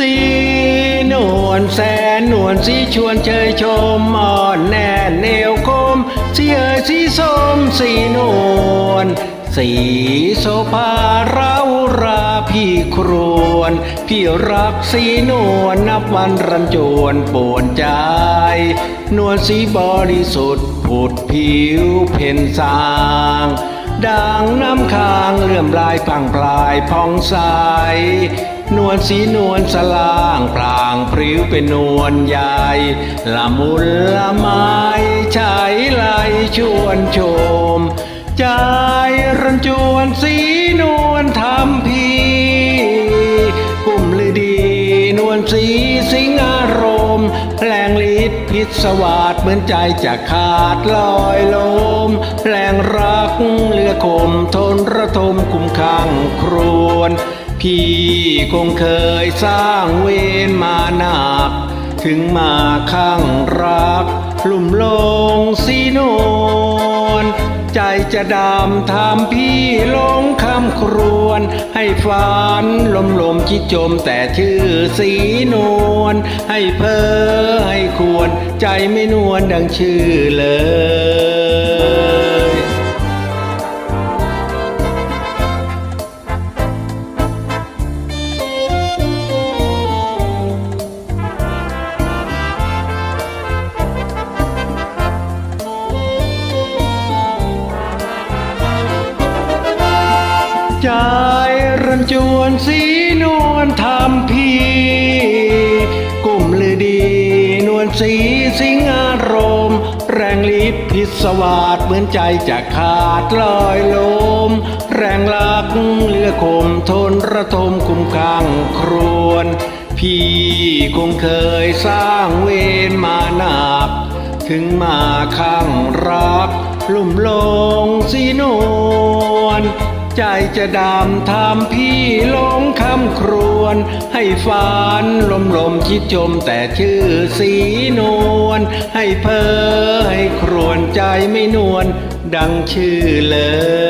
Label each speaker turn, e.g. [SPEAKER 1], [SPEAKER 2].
[SPEAKER 1] สีนวลแสนนวลสีชวนเชยชมอ่อนแน่เนวคมสีเอ๋ยสีส้มสีนวลสีโซภาเราราพี่ครวน พี่รักสีนวลนับวันรันจวนปวนใจ นวลสีบริสุทธิ์ผุดผิวเพ่นสาง ดังน้ำค้างเลื่อมลายพลางพลายพองใสนวลสีนวลสลางพลางพริ้วเป็นนวลใหญ่ละมุนละไม้ชายไหลชวนชม ใจรันจวนสีนวลทำพีกุ่มฤดีนวลสีสิงอารมณ์แปลงฤทธิ์พิศวาสเหมือนใจจะขาดลอยลมแปลงรัก เลือคมทนระทมคุมข้างครวน พี่คงเคยสร้างเวรมาหนัก ถึงมาข้างรัก ลุ่มลงสีนวลใจจะดำทำพี่หลงคำครวน ให้ฝันลมลมคิดจมแต่ชื่อสีนวลให้เพ้อให้ควร ใจไม่นวลดังชื่อเลย ใจรันจวนสีนวลทำพีกุ่มลือดีนวลสีสิงอารมณ์ แรงลิบพิศวาสเหมือนใจจะขาดลอยลม แรงลักเลือคมทนระทมคุมข้างครวน พี่คงเคยสร้างเวรมาหนัก ถึงมาข้างรัก ลุ่มลงสีนวล ใจจะดำทำพี่ลงคำครวน ให้ฟานลมลมคิดจมแต่ชื่อสีนวลให้เพ้อให้ครวนใจไม่นวลดังชื่อเลย